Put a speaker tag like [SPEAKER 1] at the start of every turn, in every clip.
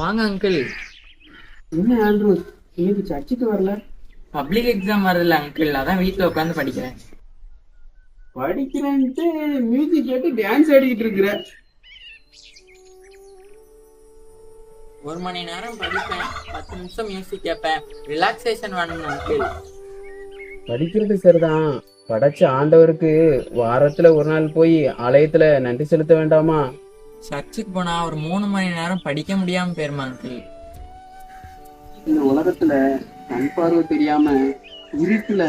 [SPEAKER 1] வாங்க அங்கிள்
[SPEAKER 2] என்ன ஆண்ட்ரூ இன்னைக்கு சர்ச்சுக்கு வரல?
[SPEAKER 1] பப்ளிக் எக்ஸாம் வருதுல்ல அங்கிள் அதான் வீட்ல உட்காந்து படிக்கிறேன்.
[SPEAKER 2] படிக்கிறேன்ட்டு மியூசிக் கேட்டு டான்ஸ் ஆடிக்கிட்டு இருக்கிற.
[SPEAKER 1] ஒரு மணி நேரம் படிப்பேன். பத்து நிமிஷம் மியூசிக் கேட்பேன். ரிலாக்ஸேஷன் வேணும் அங்கிள்
[SPEAKER 2] படிக்கிறது சரிதான். படைச்ச ஆண்டவருக்கு வாரத்துல ஒரு நாள் போய் ஆலயத்துல நன்றி செலுத்த வேண்டாமா?
[SPEAKER 1] சர்ச்சுக்கு போனா ஒரு மூணு மணி நேரம் படிக்க முடியாம போயிருமா அங்கிள்?
[SPEAKER 2] இந்த உலகத்துல கண் பார்வை தெரியாம இருட்டுல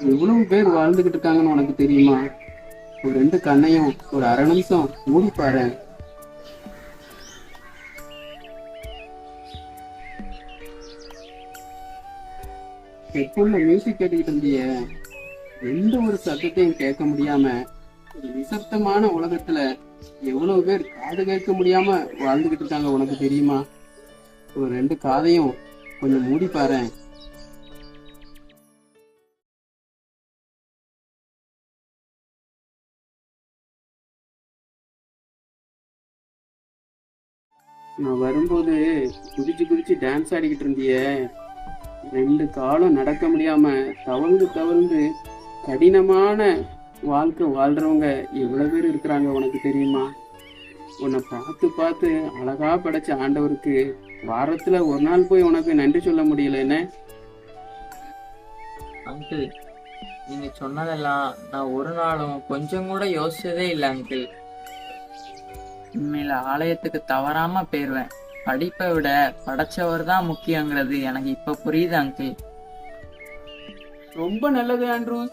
[SPEAKER 2] எவ்வளவு பேர் வாழ்ந்துகிட்டு இருக்காங்கன்னு உனக்கு தெரியுமா? ஒரு ரெண்டு கண்ணையும் ஒரு அரை நிமிஷம் மூடி பாரு. ஹெட்போன்ல மியூசிக் கேட்டுக்கிட்டு இருந்திய. எந்த ஒரு சத்தத்தையும் கேட்க முடியாம நிசப்தமான உலகத்துல எவ்வளவு பேர் காது கேட்க முடியாம வாழ்ந்துகிட்டு இருக்காங்க உனக்கு தெரியுமா? ஒரு ரெண்டு காதையும் கொஞ்சம் மூடி பாரேன். நான் வரும்போது குதிச்சு குதிச்சு டான்ஸ் ஆடிக்கிட்டு இருந்தியே. ரெண்டு காலம் நடக்க முடியாம தவழ்ந்து தவழ்ந்து கடினமான வாழ்க்கை வாழ்றவங்க எவ்வளவு பேர் இருக்கிறாங்க உனக்கு தெரியுமா? உன்னை பார்த்து பார்த்து அழகா படைச்ச ஆண்டவருக்கு வாரத்துல ஒரு நாள் போய் உனக்கு நன்றி சொல்ல முடியல என்ன?
[SPEAKER 1] அங்கிள் நீங்க சொன்னதெல்லாம் நான் ஒரு நாளும் கொஞ்சம் கூட யோசிச்சதே இல்லை அங்கிள் உண்மையில ஆலயத்துக்கு தவறாம போயிருவேன். படிப்பை விட படைச்சவர் தான் முக்கியங்கிறது எனக்கு இப்ப புரியுது அங்கிள்
[SPEAKER 2] ரொம்ப நல்லது ஆண்ட்ரூஸ்